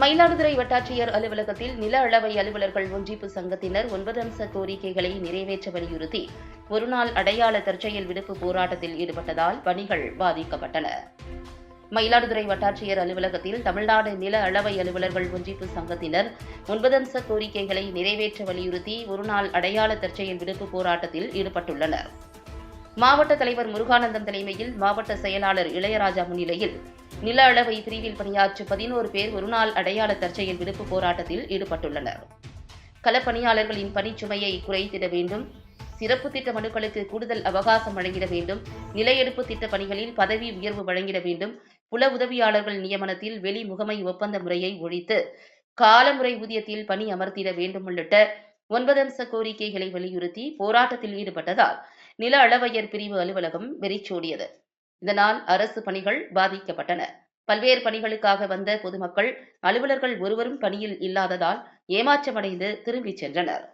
மயிலாடுதுறை வட்டாட்சியர் அலுவலகத்தில் நில அளவை அலுவலர்கள் ஒன்றிப்பு சங்கத்தினர் ஒன்பது அம்ச கோரிக்கைகளை நிறைவேற்ற வலியுறுத்தி ஒருநாள் அடையாள தற்செயல் விடுப்பு போராட்டத்தில் ஈடுபட்டதால் பணிகள் பாதிக்கப்பட்டன. மயிலாடுதுறை வட்டாட்சியர் அலுவலகத்தில் தமிழ்நாடு நில அளவை அலுவலர்கள் ஒன்றிப்பு சங்கத்தினர் ஒன்பது அம்ச கோரிக்கைகளை நிறைவேற்ற வலியுறுத்தி ஒருநாள் அடையாள தற்செயல் விடுப்பு போராட்டத்தில் ஈடுபட்டுள்ளனர். மாவட்ட தலைவர் முருகானந்தம் தலைமையில் மாவட்ட செயலாளர் இளையராஜா முன்னிலையில் நில அளவை பிரிவில் பணியாற்றும் பதினோரு பேர் ஒருநாள் அடையாள தற்செயல் விடுப்பு போராட்டத்தில் ஈடுபட்டுள்ளனர். களப்பணியாளர்களின் பணிச்சுமையை குறைத்திட வேண்டும். சிறப்பு திட்ட மனுக்களுக்கு கூடுதல் அவகாசம் வழங்கிட வேண்டும். நிலையெடுப்பு திட்ட பணிகளில் பதவி உயர்வு வழங்கிட வேண்டும். புல உதவியாளர்கள் நியமனத்தில் வெளி முகமை ஒப்பந்த முறையை ஒழித்து காலமுறை ஊதியத்தில் பணி அமர்த்திட வேண்டும் உள்ளிட்ட ஒன்பது அம்ச கோரிக்கைகளை வலியுறுத்தி போராட்டத்தில் ஈடுபட்டதால் நில அளவையர் பிரிவு அலுவலகம் வெறிச்சோடியது. இதனால் அரசு பணிகள் பாதிக்கப்பட்டன. பல்வேறு பணிகளுக்காக வந்த பொதுமக்கள் அலுவலர்கள் ஒருவரும் பணியில் இல்லாததால் ஏமாற்றமடைந்து திரும்பிச் சென்றனர்.